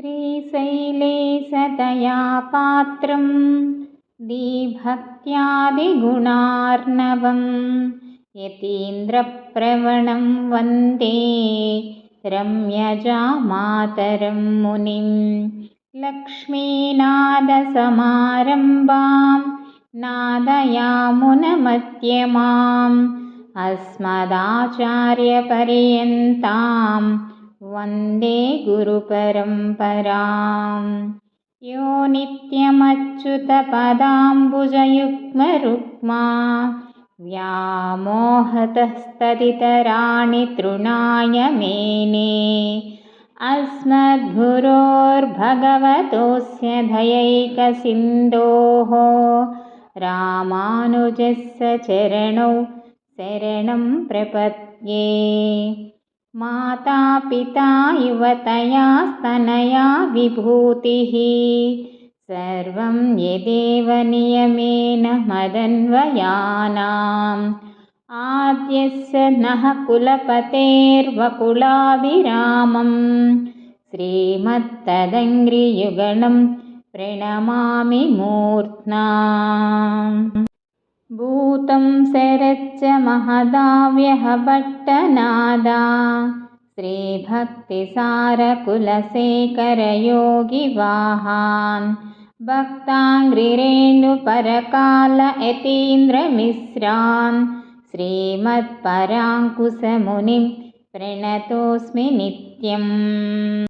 श्रीशैले सतया पात्रं दीभक्त्यादिगुणार्णवं यतीन्द्रप्रवणं वन्दे रम्यजामातरं मुनिं लक्ष्मीनादसमारम्भां नादयामुनमध्यमाम् अस्मदाचार्यपर्यन्तां वन्दे गुरुपरम्पराम्। यो नित्यमच्युतपदाम्बुजयुग्मरुक्मा। व्यामोहतस्तदितराणि तृणाय मेने अस्मद्गुरोर्भगवतोऽस्य धयैकसिन्धोः। रामानुजस्य चरणौ शरणं प्रपद्ये मातापिता युवतया स्तनया विभूतिः। सर्वं यदेव नियमेन मदन्वयानाम्। आद्यस्य नः कुलपतेर्वकुलाभिरामं श्रीमत्तदङ्घ्रियुगणं प्रणमामि मूर्ध्ना शरच्च महदाव्यहभट्टनादा। श्रीभक्तिसारकुलशेखरयोगिवाहान्। भक्ताङ्घ्रिरेणुपरकाल यतीन्द्रमिश्रान्। श्रीमत्पराङ्कुशमुनिं प्रणतोऽस्मि नित्यम्